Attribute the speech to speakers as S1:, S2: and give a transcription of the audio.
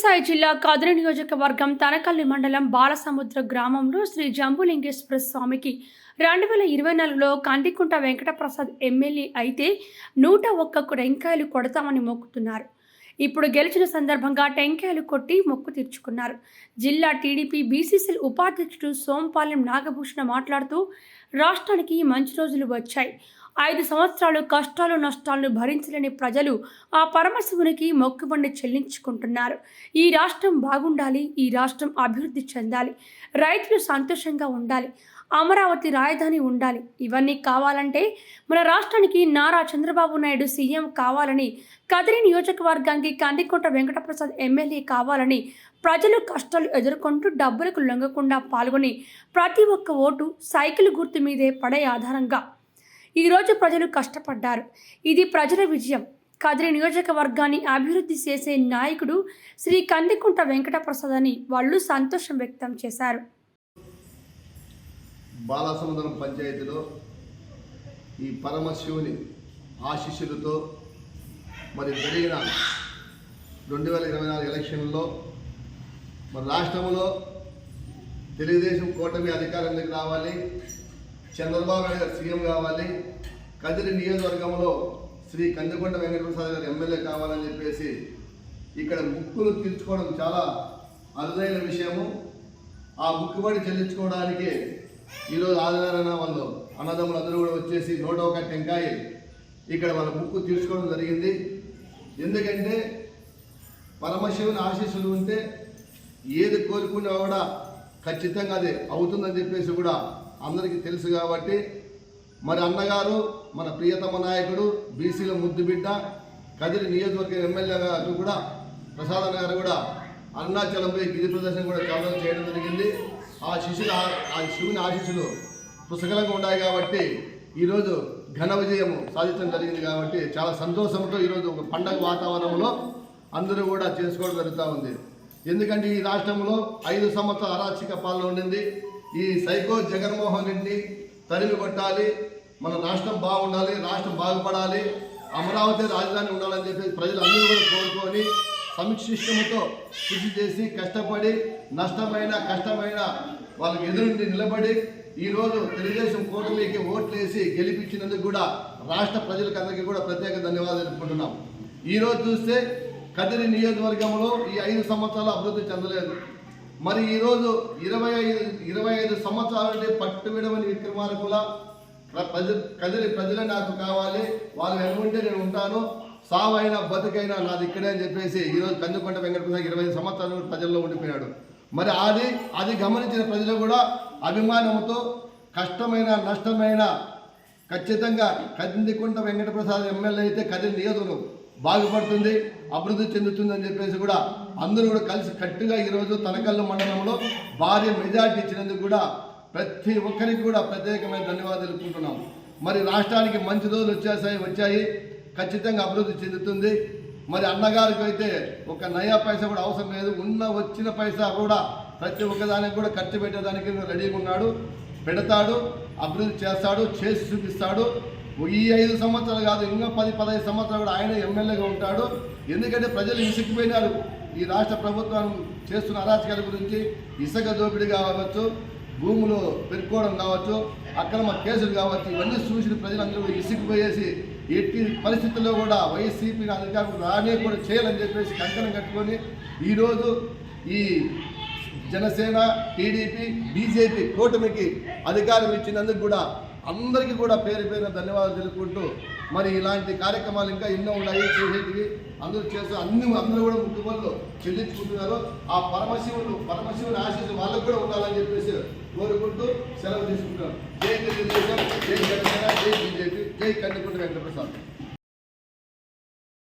S1: సత్యసాయి జిల్లా కదిరి నియోజకవర్గం తనకల్లి మండలం బాలసముద్ర గ్రామంలో శ్రీ జంబులింగేశ్వర స్వామికి రెండు వేల ఇరవై నాలుగులో కందికుంట వెంకటప్రసాద్ ఎమ్మెల్యే అయితే నూట ఒక్కకు టెంకాయలు కొడతామని మొక్కుతున్నారు. ఇప్పుడు గెలిచిన సందర్భంగా టెంకాయలు కొట్టి మొక్కు తీర్చుకున్నారు. జిల్లా టీడీపీ బీసీసీ ఉపాధ్యక్షుడు సోంపాలెం నాగభూషణ మాట్లాడుతూ రాష్ట్రానికి మంచి రోజులు వచ్చాయి. ఐదు సంవత్సరాలు కష్టాలు నష్టాలను భరించలేని ప్రజలు ఆ పరమశివునికి మొక్కుబండి చెల్లించుకుంటున్నారు. ఈ రాష్ట్రం బాగుండాలి ఈ రాష్ట్రం అభివృద్ధి చెందాలి రైతులు సంతోషంగా ఉండాలి అమరావతి రాజధాని ఉండాలి. ఇవన్నీ కావాలంటే మన రాష్ట్రానికి నారా చంద్రబాబు నాయుడు సీఎం కావాలని కదిరి నియోజకవర్గానికి కందికుంట వెంకటప్రసాద్ ఎమ్మెల్యే కావాలని ప్రజలు కష్టాలు ఎదుర్కొంటూ డబ్బులకు లొంగకుండా పాల్గొని ప్రతి ఒక్క ఓటు సైకిల్ గుర్తు మీదే పడే ఆధారంగా ఈరోజు ప్రజలు కష్టపడ్డారు. ఇది ప్రజల విజయం. కదిరి నియోజకవర్గాన్ని అభివృద్ధి చేసే నాయకుడు శ్రీ కందికుంట వెంకటప్రసాద్ అని వాళ్ళు సంతోషం వ్యక్తం చేశారు.
S2: బాలసముద్రం పంచాయతీలో ఈ పరమశివుని ఆశీస్సులతో మరి జరిగిన రెండు వేల ఇరవై నాలుగు ఎలక్షన్లో మరి రాష్ట్రంలో తెలుగుదేశం కూటమి అధికారంలోకి రావాలి. చంద్రబాబు నాయుడు గారు సీఎం కావాలి. కదిరి నియోజకవర్గంలో శ్రీ కందికొండ వెంకటప్రసాద్ గారు ఎమ్మెల్యే కావాలని చెప్పేసి ఇక్కడ ముక్కులు తీర్చుకోవడం చాలా అరుదైన విషయము. ఆ ముక్కుబడి చెల్లించుకోవడానికి ఈరోజు ఆదినారాయణ వాళ్ళు అన్నదమ్ములందరూ కూడా వచ్చేసి నూట ఒక టెంకాయ ఇక్కడ వాళ్ళ ముక్కు తీర్చుకోవడం జరిగింది. ఎందుకంటే పరమశివుని ఆశీస్సులు ఉంటే ఏది కోరుకున్నా కూడా ఖచ్చితంగా అది అవుతుందని చెప్పేసి కూడా అందరికీ తెలుసు కాబట్టి మరి అన్నగారు మన ప్రియతమ నాయకుడు బీసీల ముద్దుబిడ్డ కదిరి నియోజకవర్గ ఎమ్మెల్యే గారు కూడా ప్రసాద్ గారు కూడా అరుణాచలంపై గిరి ప్రదర్శన కూడా చాలా చేయడం జరిగింది. ఆ శిశులు ఆ శివుని ఆశీస్సులు పుస్తకంగా ఉన్నాయి కాబట్టి ఈరోజు ఘన విజయం సాధించడం జరిగింది కాబట్టి చాలా సంతోషంతో ఈరోజు ఒక పండగ వాతావరణంలో అందరూ కూడా చేసుకోవడం జరుగుతూ ఉంది. ఎందుకంటే ఈ రాష్ట్రంలో ఐదు సంవత్సరాల అరాచక పాలన ఉండింది. ఈ సైకో జగన్మోహన్ రెడ్డిని తరిమి కొట్టాలి మన రాష్ట్రం బాగుండాలి రాష్ట్రం బాగుపడాలి అమరావతి రాజధాని ఉండాలని చెప్పి ప్రజలు అందరూ కూడా కోరుకొని సంక్షిష్టముతో కృషి చేసి కష్టపడి నష్టమైన కష్టమైన వాళ్ళకి ఎదురుండి నిలబడి ఈరోజు తెలుగుదేశం కూటమికి ఓట్లేసి గెలిపించినందుకు కూడా రాష్ట్ర ప్రజలకు అందరికీ కూడా ప్రత్యేక ధన్యవాదాలు తెలుపుకుంటున్నాం. ఈరోజు చూస్తే కదిరి నియోజకవర్గంలో ఈ ఐదు సంవత్సరాలు అభివృద్ధి చెందలేదు. మరి ఈరోజు ఇరవై ఐదు ఇరవై ఐదు సంవత్సరాలంటే పట్టు విడవని విక్రమార్కుల ప్రజ కదిలి ప్రజలే నాకు కావాలి వాళ్ళు ఎనుకుంటే నేను ఉంటాను సావైనా బతుకైనా నాది ఇక్కడే అని చెప్పేసి ఈరోజు కందుకొండ వెంకటప్రసాద్ ఇరవై ఐదు సంవత్సరాలు ప్రజల్లో ఉండిపోయాడు. మరి అది అది గమనించిన ప్రజలు కూడా అభిమానంతో కష్టమైన నష్టమైన ఖచ్చితంగా కందికొండ వెంకటప్రసాద్ ఎమ్మెల్యే అయితే కదిలి నియోజకవర్గం బాగుపడుతుంది అభివృద్ధి చెందుతుంది అని చెప్పేసి కూడా అందరూ కూడా కలిసి కట్టుగా ఈరోజు తనకల్లు మండలంలో భారీ మెజార్టీ ఇచ్చినందుకు కూడా ప్రతి ఒక్కరికి కూడా ప్రత్యేకమైన ధన్యవాదాలు తెలుపుకుంటున్నాం. మరి రాష్ట్రానికి మంచి రోజులు వచ్చేసాయి వచ్చాయి. ఖచ్చితంగా అభివృద్ధి చెందుతుంది. మరి అన్నగారికి అయితే ఒక నయా పైసా కూడా అవసరం లేదు. ఉన్న వచ్చిన పైసా కూడా ప్రతి ఒక్కదానికి కూడా ఖర్చు పెట్టేదానికి రెడీగా ఉన్నాడు. పెడతాడు అభివృద్ధి చేస్తాడు చేసి చూపిస్తాడు. ఈ ఐదు సంవత్సరాలు కాదు ఇంకా పది పదహైదు సంవత్సరాలు కూడా ఆయన ఎమ్మెల్యేగా ఉంటాడు. ఎందుకంటే ప్రజలు ఇసుకుపోయినారు ఈ రాష్ట్ర ప్రభుత్వం చేస్తున్న అరాచకాల గురించి ఇసుక దోపిడీ కావచ్చు భూములు పెరుక్కోవడం కావచ్చు అక్రమ కేసులు కావచ్చు ఇవన్నీ చూసిన ప్రజలందరూ ఇసుకుపోయేసి ఎట్టి పరిస్థితుల్లో కూడా వైసీపీ అధికారులు రానే కూడా చేయాలని చెప్పేసి కంకణం కట్టుకొని ఈరోజు ఈ జనసేన టీడీపీ బీజేపీ కూటమికి అధికారం ఇచ్చినందుకు కూడా అందరికీ కూడా పేరు పేరున ధన్యవాదాలు తెలుపుకుంటూ మరి ఇలాంటి కార్యక్రమాలు ఇంకా ఎన్నో ఉన్నాయి చేసేటివి అందరూ చేస్తూ అన్ని అందరూ కూడా ముఖ్యమంత్రులు చెల్లించుకుంటున్నారు ఆ పరమశివుడు పరమశివుని ఆశీస్సు వాళ్ళకు కూడా ఉండాలని చెప్పేసి కోరుకుంటూ సెలవు తీసుకుంటున్నారు జై తెలుగుదేశం జై జనసేన జై బీజేపీ జై కందికుంట వెంకటప్రసాద్